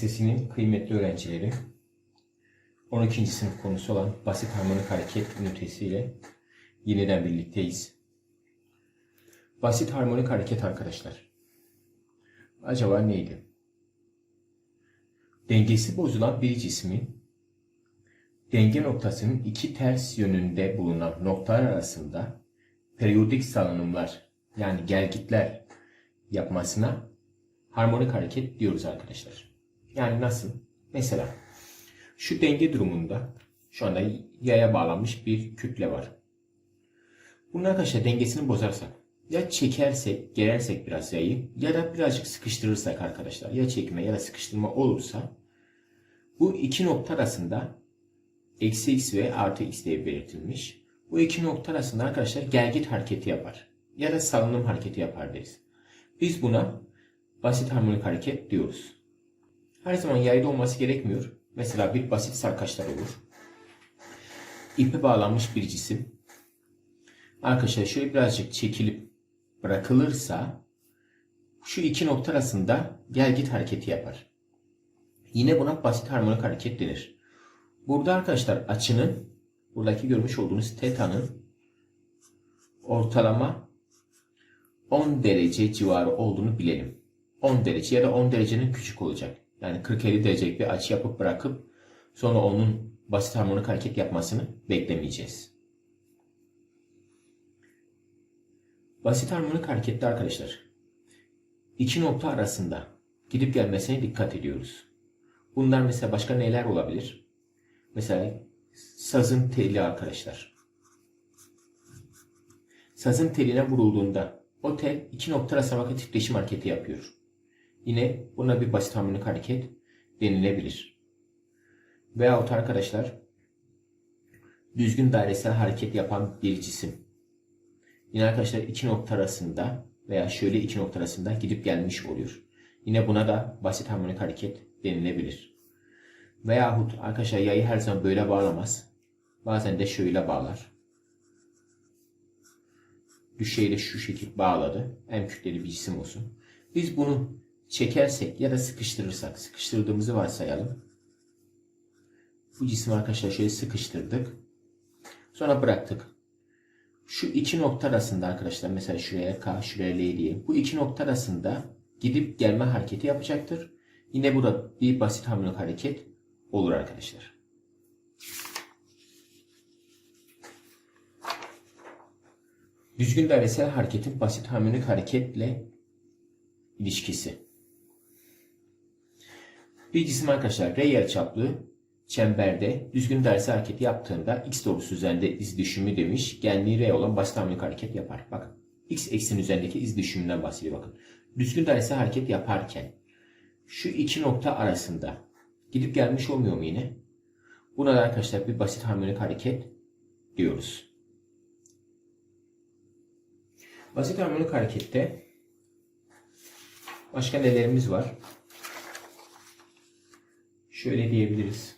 Lisesi'nin kıymetli öğrencileri 12. sınıf konusu olan basit harmonik hareket ünitesiyle yeniden birlikteyiz. Basit harmonik hareket arkadaşlar. Acaba neydi? Dengesi bozulan bir cismin denge noktasının iki ters yönünde bulunan noktalar arasında periyodik salınımlar yani gelgitler yapmasına harmonik hareket diyoruz arkadaşlar. Yani nasıl? Mesela şu denge durumunda şu anda yaya bağlanmış bir kütle var. Bunun arkadaşlar dengesini bozarsak ya çekersek, gerersek biraz yayı ya da birazcık sıkıştırırsak arkadaşlar ya çekme ya da sıkıştırma olursa bu iki nokta arasında eksi x ve artı x diye belirtilmiş. Bu iki nokta arasında arkadaşlar gelgit hareketi yapar. Ya da salınım hareketi yapar deriz. Biz buna basit harmonik hareket diyoruz. Her zaman yayda olması gerekmiyor. Mesela bir basit sarkaçlar olur. İpe bağlanmış bir cisim. Arkadaşlar şöyle birazcık çekilip bırakılırsa şu iki nokta arasında gelgit hareketi yapar. Yine buna basit harmonik hareket denir. Burada arkadaşlar açının buradaki görmüş olduğunuz teta'nın ortalama 10 derece civarı olduğunu bilelim. 10 derece ya da 10 derecenin küçük olacak. Yani 40-50 derecelik bir açı yapıp bırakıp sonra onun basit harmonik hareket yapmasını beklemeyeceğiz. Basit harmonik harekette arkadaşlar iki nokta arasında gidip gelmesine dikkat ediyoruz. Bunlar mesela başka neler olabilir? Mesela sazın teli arkadaşlar. Sazın teline vurulduğunda o tel iki nokta arasında bakın titreşim hareketi yapıyor. Yine buna bir basit harmonik hareket denilebilir. Veyahut arkadaşlar düzgün dairesel hareket yapan bir cisim. Yine arkadaşlar iki nokta arasında veya şöyle iki nokta arasında gidip gelmiş oluyor. Yine buna da basit harmonik hareket denilebilir. Veyahut arkadaşlar yayı her zaman böyle bağlamaz. Bazen de şöyle bağlar. Düşeyle şu şekil bağladı. En kütleli bir cisim olsun. Biz bunu çekersek ya da sıkıştırırsak, sıkıştırdığımızı varsayalım. Bu cismi arkadaşlar şöyle sıkıştırdık. Sonra bıraktık. Şu iki nokta arasında arkadaşlar mesela şuraya K, şuraya L diye. Bu iki nokta arasında gidip gelme hareketi yapacaktır. Yine burada bir basit harmonik hareket olur arkadaşlar. Düzgün dairesel hareketin basit harmonik hareketle ilişkisi. Bir cisim arkadaşlar R yarıçaplı çemberde düzgün dairesel hareketi yaptığında x doğrusu üzerinde iz düşümü demiş. Genliği R olan basit harmonik hareket yapar. Bakın x eksenin üzerindeki iz düşümünden bahsediyor bakın. Düzgün dairesel hareket yaparken şu iki nokta arasında gidip gelmiş olmuyor mu yine? Buna da arkadaşlar bir basit harmonik hareket diyoruz. Basit harmonik harekette başka nelerimiz var? Şöyle diyebiliriz.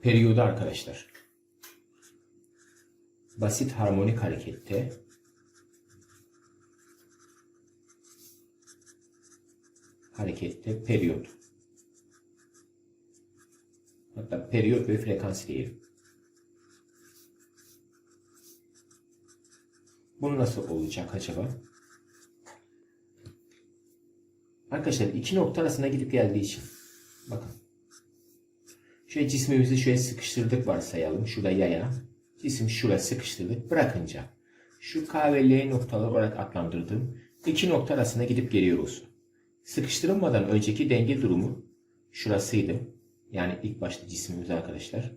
Periyodu arkadaşlar. Basit harmonik harekette harekette periyot. Hatta periyot ve frekans diyelim. Bu nasıl olacak acaba? Arkadaşlar iki nokta arasında gidip geldiği için. Bakın. Şöyle cismimizi şöyle sıkıştırdık varsayalım. Şurada yaya. Cisim şuraya sıkıştırdık. Bırakınca şu K ve L noktalar olarak adlandırdığım iki nokta arasında gidip geliyoruz. Sıkıştırılmadan önceki denge durumu şurasıydı. Yani ilk başta cismimiz arkadaşlar.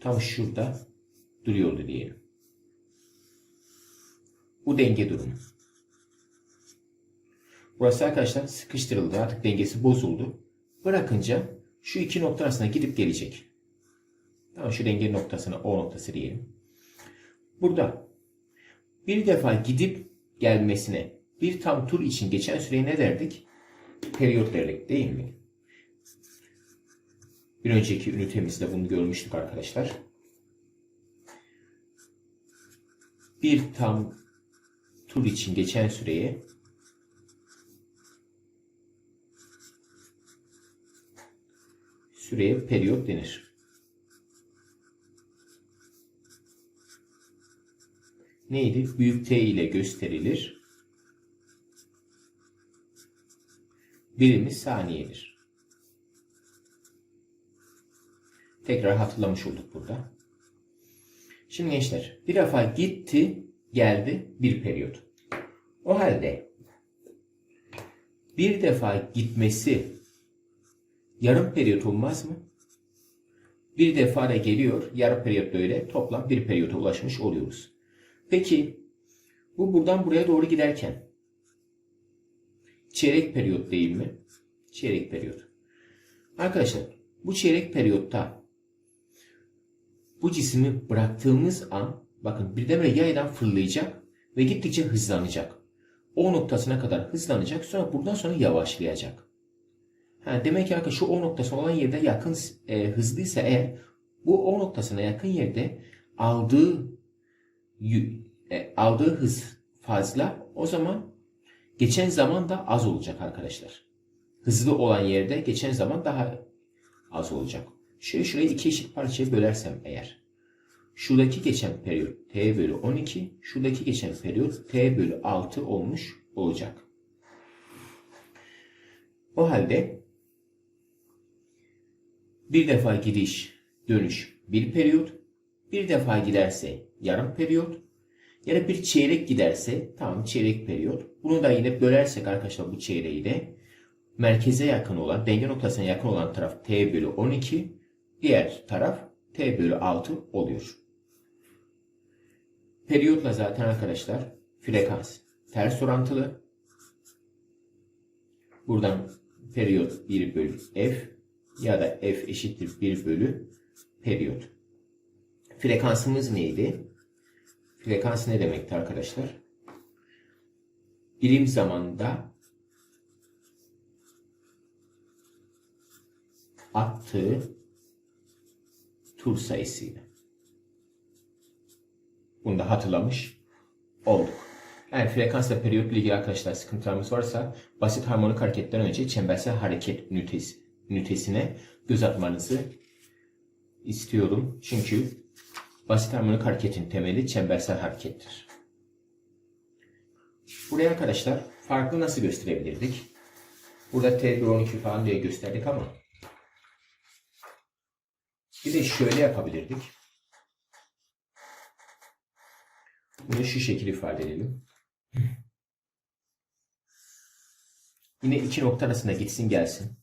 Tam şurada duruyordu diyelim. Bu denge durumu. Burası arkadaşlar sıkıştırıldı. Artık dengesi bozuldu. Bırakınca şu iki nokta arasında gidip gelecek. Tamam şu denge noktasına O noktası diyelim. Burada bir defa gidip gelmesine bir tam tur için geçen süreye ne derdik? Periyot derdik değil mi? Bir önceki ünitemizde bunu görmüştük arkadaşlar. Bir tam tur için geçen süreye süreye periyot denir. Neydi? Büyük T ile gösterilir. Birimi saniyedir. Tekrar hatırlamış olduk burada. Şimdi gençler bir defa gitti geldi bir periyot. O halde bir defa gitmesi yarım periyot olmaz mı? Bir defa da geliyor yarım periyot böyle toplam bir periyota ulaşmış oluyoruz. Peki bu buradan buraya doğru giderken çeyrek periyot değil mi? Çeyrek periyot. Arkadaşlar bu çeyrek periyotta bu cismi bıraktığımız an bakın birdenbire yaydan fırlayacak ve gittikçe hızlanacak. O noktasına kadar hızlanacak sonra buradan sonra yavaşlayacak. Ha, demek ki arkadaşlar şu O noktası olan yerde yakın e, hızlıysa eğer bu O noktasına yakın yerde aldığı e, aldığı hız fazla o zaman geçen zaman da az olacak arkadaşlar. Hızlı olan yerde geçen zaman daha az olacak. Şöyle şurayı iki eşit parçaya bölersem eğer. Şuradaki geçen periyot t bölü 12, şuradaki geçen periyot t bölü 6 olmuş olacak. O halde bir defa gidiş, dönüş bir periyot, bir defa giderse yarım periyot, ya da bir çeyrek giderse tamam çeyrek periyot. Bunu da yine bölersek arkadaşlar bu çeyreği de merkeze yakın olan, denge noktasına yakın olan taraf t bölü 12, diğer taraf t bölü 6 oluyor. Periyotla zaten arkadaşlar frekans ters orantılı. Buradan periyot 1 bölü f ya da f eşittir 1 bölü periyot. Frekansımız neydi? Frekans ne demekti arkadaşlar? Birim zamanda attığı tur sayısıydı. Bunu da hatırlamış olduk. Yani frekansla periyotla ilgili arkadaşlar sıkıntılarımız varsa basit harmonik hareketten önce çembersel hareket ünitesi, ünitesine göz atmanızı istiyorum. Çünkü basit harmonik hareketin temeli çembersel harekettir. Buraya arkadaşlar farklı nasıl gösterebilirdik? Burada T 12 falan diye gösterdik ama bir de şöyle yapabilirdik. Bunu şu şekilde ifade edelim. Yine iki nokta arasında gitsin gelsin.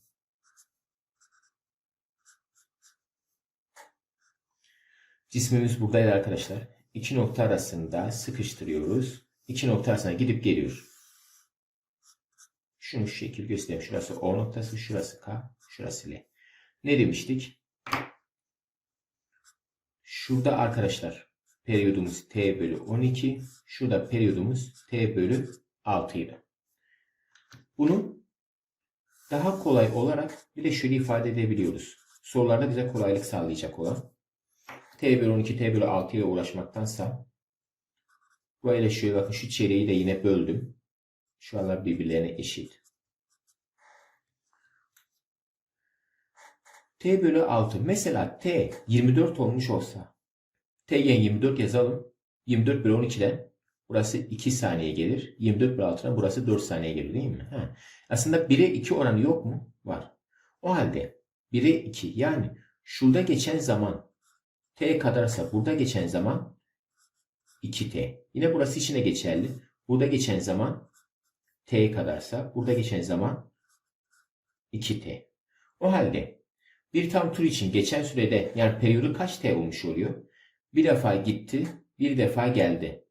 Cismimiz buradaydı arkadaşlar. İki nokta arasında sıkıştırıyoruz. İki nokta arasında gidip geliyor. Şunu şu şekil göstereyim. Şurası O noktası, şurası K, şurası L. Ne demiştik? Şurada arkadaşlar periyodumuz T bölü 12. Şurada periyodumuz T bölü 6 idi. Bunu daha kolay olarak bir de şöyle ifade edebiliyoruz. Sorularda bize kolaylık sağlayacak olan T bölü 12, T bölü 6 ile uğraşmaktansa böyle şöyle bakın şu çeyreği de yine böldüm. Şu anlar birbirlerine eşit. T bölü 6. Mesela T 24 olmuş olsa T yerine 24 yazalım. 24 bölü 12'den burası 2 saniye gelir. 24 bölü 6'dan burası 4 saniye gelir değil mi? Ha. Aslında 1'e 2 oranı yok mu? Var. O halde 1'e 2 yani şurada geçen zaman T kadarsa burada geçen zaman 2T. Yine burası içine geçerli. Burada geçen zaman T kadarsa burada geçen zaman 2T. O halde bir tam tur için geçen sürede yani periyodu kaç T olmuş oluyor? Bir defa gitti, bir defa geldi.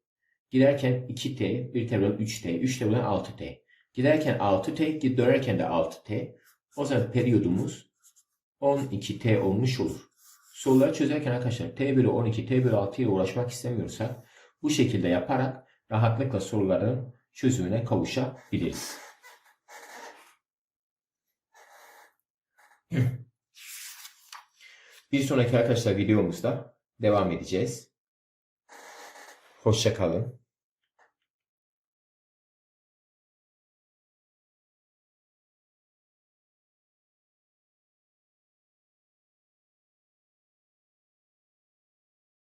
Giderken 2T, bir tabi 3T, 3 tabi 6T. Giderken 6T, dönerken de 6T. O zaman periyodumuz 12T olmuş olur. Soruları çözerken arkadaşlar T bölü 12, T bölü 6 ile uğraşmak istemiyorsak bu şekilde yaparak rahatlıkla soruların çözümüne kavuşabiliriz. Bir sonraki arkadaşlar videomuzda devam edeceğiz. Hoşça kalın.